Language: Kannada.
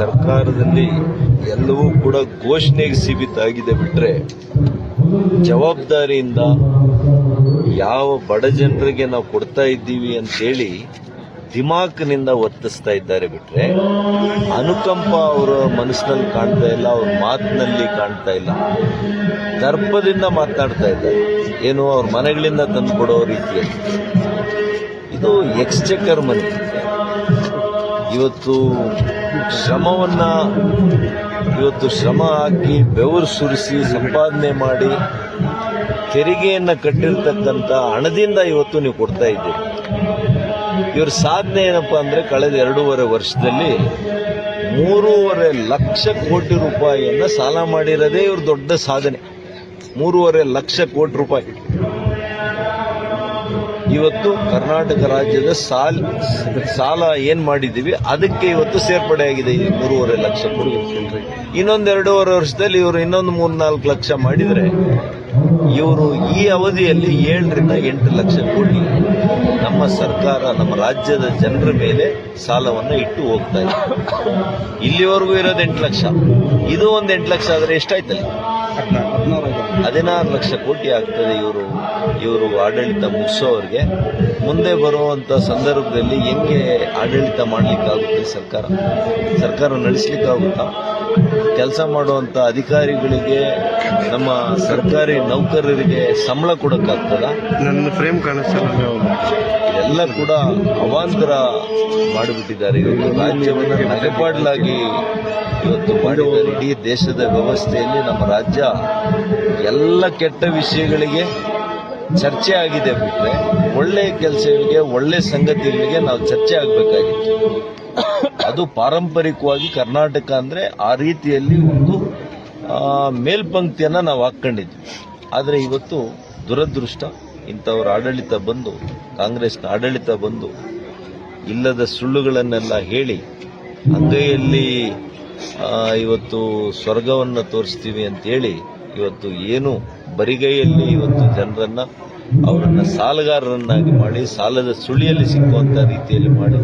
ಸರ್ಕಾರದಲ್ಲಿ ಎಲ್ಲವೂ ಕೂಡ ಘೋಷಣೆಗೆ ಸೀಮಿತ ಆಗಿದೆ ಬಿಟ್ರೆ ಜವಾಬ್ದಾರಿಯಿಂದ ಯಾವ ಬಡ ಜನರಿಗೆ ನಾವು ಕೊಡ್ತಾ ಇದ್ದೀವಿ ಅಂತೇಳಿ ದಿಮಾಕ್ನಿಂದ ವರ್ತಿಸ್ತಾ ಇದ್ದಾರೆ ಬಿಟ್ರೆ ಅನುಕಂಪ ಅವರ ಮನಸ್ಸಿನಲ್ಲಿ ಕಾಣ್ತಾ ಇಲ್ಲ, ಅವ್ರ ಮಾತಿನಲ್ಲಿ ಕಾಣ್ತಾ ಇಲ್ಲ. ದರ್ಪದಿಂದ ಮಾತನಾಡ್ತಾ ಇದ್ದಾರೆ. ಏನು ಅವ್ರ ಮನೆಗಳಿಂದ ತಂದು ಕೊಡೋ ರೀತಿಯಲ್ಲಿ. ಇದು ಎಕ್ಸ್ಚೆಕರ್ ಮನಿ. ಇವತ್ತು ಶ್ರಮವನ್ನು, ಇವತ್ತು ಶ್ರಮ ಹಾಕಿ ಬೆವರು ಸುರಿಸಿ ಸಂಪಾದನೆ ಮಾಡಿ ತೆರಿಗೆಯನ್ನು ಕಟ್ಟಿರ್ತಕ್ಕಂಥ ಹಣದಿಂದ ಇವತ್ತು ನೀವು ಕೊಡ್ತಾ ಇದ್ದೀರಿ. ಇವ್ರ ಸಾಧನೆ ಏನಪ್ಪಾ ಅಂದ್ರೆ ಕಳೆದ ಎರಡೂವರೆ ವರ್ಷದಲ್ಲಿ ಮೂರುವರೆ ಲಕ್ಷ ಕೋಟಿ ರೂಪಾಯಿಯನ್ನು ಸಾಲ ಮಾಡಿರೋದೇ ಇವ್ರ ದೊಡ್ಡ ಸಾಧನೆ. ಮೂರುವರೆ ಲಕ್ಷ ಕೋಟಿ ರೂಪಾಯಿ. ಇವತ್ತು ಕರ್ನಾಟಕ ರಾಜ್ಯದ ಸಾಲ ಸಾಲ ಏನು ಮಾಡಿದೀವಿ ಅದಕ್ಕೆ ಇವತ್ತು ಸೇರ್ಪಡೆ ಆಗಿದೆ ಈ ಮೂರುವರೆ ಲಕ್ಷ ಇನ್ನೊಂದು ಎರಡೂವರೆ ವರ್ಷದಲ್ಲಿ ಇವರು ಇನ್ನೊಂದು ಮೂರ್ ನಾಲ್ಕು ಲಕ್ಷ ಮಾಡಿದರೆ, ಇವರು ಈ ಅವಧಿಯಲ್ಲಿ ಏಳರಿಂದ ಎಂಟು ಲಕ್ಷ ಕೋಟಿ ನಮ್ಮ ಸರ್ಕಾರ, ನಮ್ಮ ರಾಜ್ಯದ ಜನರ ಮೇಲೆ ಸಾಲವನ್ನು ಇಟ್ಟು ಹೋಗ್ತಾ ಇದೆ. ಇಲ್ಲಿವರೆಗೂ ಇರೋದು ಎಂಟು ಲಕ್ಷ. ಇದು ಒಂದು ಎಂಟು ಲಕ್ಷ ಆದರೆ ಎಷ್ಟಾಯ್ತಲ್ಲ? ಹದಿನಾರು ಲಕ್ಷ ಕೋಟಿ ಆಗ್ತದೆ ಇವರು ಇವರು ಆಡಳಿತ ಮುಗಿಸೋರಿಗೆ ಮುಂದೆ ಬರುವಂತ ಸಂದರ್ಭದಲ್ಲಿ ಹೆಂಗೆ ಆಡಳಿತ ಮಾಡಲಿಕ್ಕಾಗುತ್ತೆ ಸರ್ಕಾರ? ಸರ್ಕಾರ ನಡೆಸಲಿಕ್ಕಾಗುತ್ತಾ? ಕೆಲಸ ಮಾಡುವಂತ ಅಧಿಕಾರಿಗಳಿಗೆ ನಮ್ಮ ಸರ್ಕಾರಿ ನೌಕರರಿಗೆ ಸಂಬಳ ಕೊಡೋಕ್ಕಾಗ್ತದ? ನನ್ನ ಫ್ರೇಮ್ ಕಾಣಿಸ್ತಲ್ಲ. ಇದೆಲ್ಲ ಕೂಡ ಅವಾಂತರ ಮಾಡಿಬಿಟ್ಟಿದ್ದಾರೆ ಇವತ್ತು. ರಾಜ್ಯವನ್ನು ನಗೆಪಾಡಲಾಗಿ ಇವತ್ತು ಮಾಡಿದ್ದಾರೆ. ಇಡೀ ದೇಶದ ವ್ಯವಸ್ಥೆಯಲ್ಲಿ ನಮ್ಮ ರಾಜ್ಯ ಎಲ್ಲ ಕೆಟ್ಟ ವಿಷಯಗಳಿಗೆ ಚರ್ಚೆ ಆಗಿದೆ ಬಿಟ್ಟರೆ ಒಳ್ಳೆಯ ಕೆಲಸಗಳಿಗೆ, ಒಳ್ಳೆ ಸಂಗತಿಗಳಿಗೆ ನಾವು ಚರ್ಚೆ ಆಗಬೇಕಾಗಿತ್ತು. ಅದು ಪಾರಂಪರಿಕವಾಗಿ ಕರ್ನಾಟಕ ಅಂದರೆ ಆ ರೀತಿಯಲ್ಲಿ ಒಂದು ಮೇಲ್ಪಂಕ್ತಿಯನ್ನು ನಾವು ಹಾಕ್ಕೊಂಡಿದ್ವಿ. ಆದರೆ ಇವತ್ತು ದುರದೃಷ್ಟ, ಇಂಥವ್ರ ಆಡಳಿತ ಬಂದು, ಕಾಂಗ್ರೆಸ್ನ ಆಡಳಿತ ಬಂದು, ಇಲ್ಲದ ಸುಳ್ಳುಗಳನ್ನೆಲ್ಲ ಹೇಳಿ, ಅಂಗೈಯಲ್ಲಿ ಇವತ್ತು ಸ್ವರ್ಗವನ್ನು ತೋರಿಸ್ತೀವಿ ಅಂತೇಳಿ ಇವತ್ತು ಏನು ಬರಿಗೈಯಲ್ಲಿ ಇವತ್ತು ಜನರನ್ನ ಅವರನ್ನ ಸಾಲಗಾರರನ್ನಾಗಿ ಮಾಡಿ ಸಾಲದ ಸುಳಿಯಲ್ಲಿ ಸಿಕ್ಕುವಂಥ ರೀತಿಯಲ್ಲಿ ಮಾಡಿ.